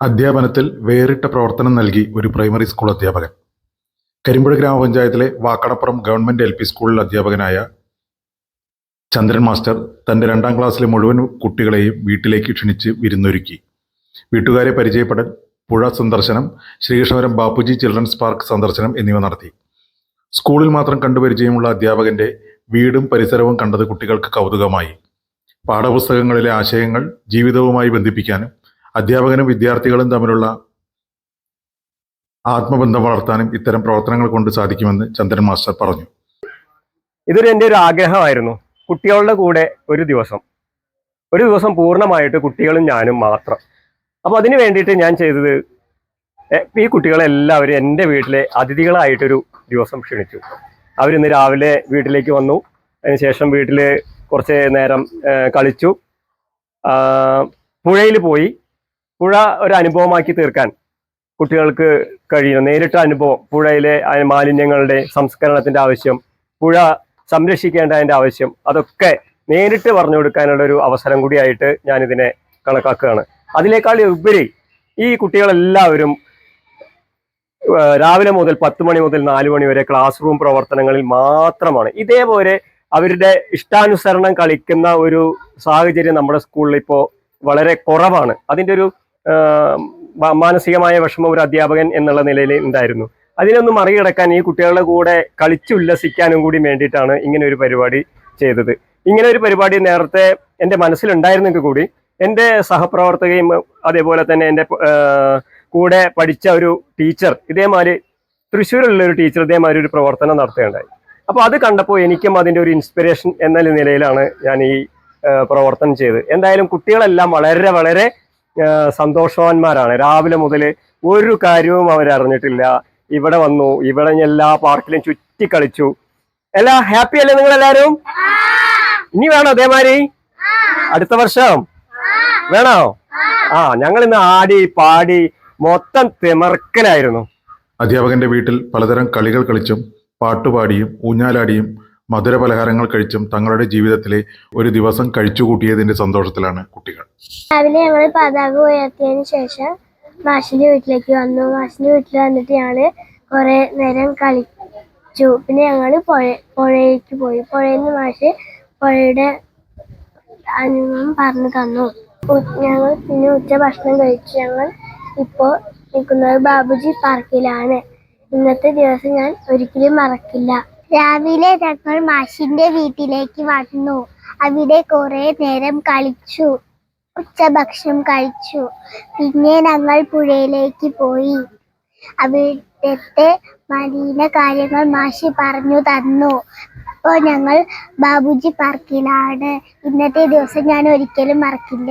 അധ്യാപനത്തിൽ വേറിട്ട പ്രവർത്തനം നൽകി ഒരു പ്രൈമറി സ്കൂൾ അധ്യാപകൻ. കരിമ്പുഴ ഗ്രാമപഞ്ചായത്തിലെ വാക്കടപ്പുറം ഗവൺമെന്റ് എൽ പി സ്കൂളിൽ അധ്യാപകനായ ചന്ദ്രൻ മാസ്റ്റർ തന്റെ രണ്ടാം ക്ലാസ്സിലെ മുഴുവൻ കുട്ടികളെയും വീട്ടിലേക്ക് ക്ഷണിച്ച് വിരുന്നൊരുക്കി. വീട്ടുകാരെ പരിചയപ്പെടൽ പുഴ സന്ദർശനം ശ്രീകൃഷ്ണപുരം ബാപ്പുജി ചിൽഡ്രൻസ് പാർക്ക് സന്ദർശനം എന്നിവ നടത്തി. സ്കൂളിൽ മാത്രം കണ്ടുപരിചയമുള്ള അധ്യാപകന്റെ വീടും പരിസരവും കണ്ടത് കുട്ടികൾക്ക് കൗതുകമായി. പാഠപുസ്തകങ്ങളിലെ ആശയങ്ങൾ ജീവിതവുമായി ബന്ധിപ്പിക്കാനും അധ്യാപകനും വിദ്യാർത്ഥികളും തമ്മിലുള്ള ആത്മബന്ധം വളർത്താനും ഇത്തരം പ്രവർത്തനങ്ങൾ കൊണ്ട് സാധിക്കുമെന്ന് ചന്ദ്രൻ മാസ്റ്റർ പറഞ്ഞു. ഇതൊരു എന്റെ ഒരു ആഗ്രഹമായിരുന്നു. കുട്ടികളുടെ കൂടെ ഒരു ദിവസം. ഒരു ദിവസം പൂർണമായിട്ട് കുട്ടികളും ഞാനും മാത്രം. അപ്പോൾ അതിന് വേണ്ടിയിട്ട് ഞാൻ ചെയ്തത് ഈ കുട്ടികളെല്ലാവരും എന്റെ വീട്ടിലെ അതിഥികളായിട്ടൊരു ദിവസം ക്ഷണിച്ചു. അവരിന്ന് രാവിലെ വീട്ടിലേക്ക് വന്നു. അതിനുശേഷം വീട്ടിൽ കുറച്ച് നേരം കളിച്ചു. പുഴയിൽ പോയി. പുഴ ഒരു അനുഭവമാക്കി തീർക്കാൻ കുട്ടികൾക്ക് കഴിയണം നേരിട്ട അനുഭവം പുഴയിലെ മാലിന്യങ്ങളുടെ സംസ്കരണത്തിന്റെ ആവശ്യം പുഴ സംരക്ഷിക്കേണ്ടതിന്റെ ആവശ്യം അതൊക്കെ നേരിട്ട് പറഞ്ഞു കൊടുക്കാനുള്ള ഒരു അവസരം കൂടിയായിട്ട് ഞാൻ ഇതിനെ കണക്കാക്കുകയാണ്. അതിനേക്കാൾ ഉപരി ഈ കുട്ടികളെല്ലാവരും രാവിലെ മുതൽ പത്ത് മണി മുതൽ നാല് മണി വരെ ക്ലാസ് റൂം പ്രവർത്തനങ്ങളിൽ മാത്രമാണ്. ഇതേപോലെ അവരുടെ ഇഷ്ടാനുസരണം കളിക്കുന്ന ഒരു സാഹചര്യം നമ്മുടെ സ്കൂളിൽ ഇപ്പോൾ വളരെ കുറവാണ്. അതിന്റെ ഒരു മാനസികമായ വിഷമം ഒരു അധ്യാപകൻ എന്നുള്ള നിലയിൽ ഉണ്ടായിരുന്നു. അതിനൊന്ന് മറികടക്കാൻ ഈ കുട്ടികളുടെ കൂടെ കളിച്ചുല്ലസിക്കാനും കൂടി വേണ്ടിയിട്ടാണ് ഇങ്ങനെ ഒരു പരിപാടി ചെയ്തത്. ഇങ്ങനെ ഒരു പരിപാടി നേരത്തെ എന്റെ മനസ്സിലുണ്ടായിരുന്നെങ്കിൽ കൂടി എന്റെ സഹപ്രവർത്തകയും അതേപോലെ തന്നെ എന്റെ കൂടെ പഠിച്ച ഒരു ടീച്ചർ ഇതേമാതിരി തൃശ്ശൂരുള്ള ഒരു ടീച്ചർ ഇതേമാതിരി ഒരു പ്രവർത്തനം നടത്തുകയുണ്ടായി. അപ്പോൾ അത് കണ്ടപ്പോൾ എനിക്കും അതിന്റെ ഒരു ഇൻസ്പിറേഷൻ എന്ന നിലയിലാണ് ഞാൻ ഈ പ്രവർത്തനം ചെയ്തത്. എന്തായാലും കുട്ടികളെല്ലാം വളരെ വളരെ സന്തോഷവാന്മാരാണ്. രാവിലെ മുതൽ ഒരു കാര്യവും അവരറിഞ്ഞിട്ടില്ല ഇവിടെ വന്നു ഇവിടെ എല്ലാ പാർക്കിലും ചുറ്റി കളിച്ചു. എല്ലാ ഹാപ്പി അല്ലേ നിങ്ങൾ എല്ലാരും ഇനി വേണോ അതേമാതിരി? അടുത്ത വർഷം? വേണോ? ആ ഞങ്ങൾ ഇന്ന് ആടി പാടി മൊത്തം തിമർക്കലായിരുന്നു. അധ്യാപകന്റെ വീട്ടിൽ പലതരം കളികൾ കളിച്ചും പാട്ടുപാടിയും ഊഞ്ഞാലാടിയും മധുര പലഹാരങ്ങൾ കഴിച്ചും തങ്ങളുടെ ജീവിതത്തിലെ ഒരു ദിവസം കഴിച്ചുകൂട്ടിയതിന്റെ സന്തോഷത്തിലാണ് കുട്ടികൾ. രാവിലെ ഞങ്ങൾ പതാക ഉയർത്തിയതിനു ശേഷം മാഷിന്റെ വീട്ടിലേക്ക് വന്നു. മാഷിന്റെ വീട്ടിൽ വന്നിട്ട് ഞങ്ങൾ കുറെ നേരം കളിച്ചു. പിന്നെ ഞങ്ങൾ പുഴ പുഴയിലേക്ക് പോയി. പുഴയിൽ നിന്ന് മാഷ് പുഴയുടെ അനുഭവം പറഞ്ഞു തന്നു. ഞങ്ങൾ പിന്നെ ഉച്ച ഭക്ഷണം കഴിച്ചു ഞങ്ങൾ ഇപ്പോൾ നിൽക്കുന്നത് ബാബുജി പാർക്കിലാണ്. ഇന്നത്തെ ദിവസം ഞാൻ ഒരിക്കലും മറക്കില്ല. രാവിലെ ഞങ്ങൾ മാഷിന്റെ വീട്ടിലേക്ക് വന്നു. അവിടെ കുറെ നേരം കളിച്ചു. ഉച്ചഭക്ഷണം കഴിച്ചു. പിന്നെ ഞങ്ങൾ പുഴയിലേക്ക് പോയി. അവിടുത്തെ മലീന കാര്യങ്ങൾ മാഷി പറഞ്ഞു തന്നു. അപ്പോൾ ഞങ്ങൾ ബാബുജി പാർക്കിലാണ് ഇന്നത്തെ ദിവസം ഞാൻ ഒരിക്കലും മറക്കില്ല.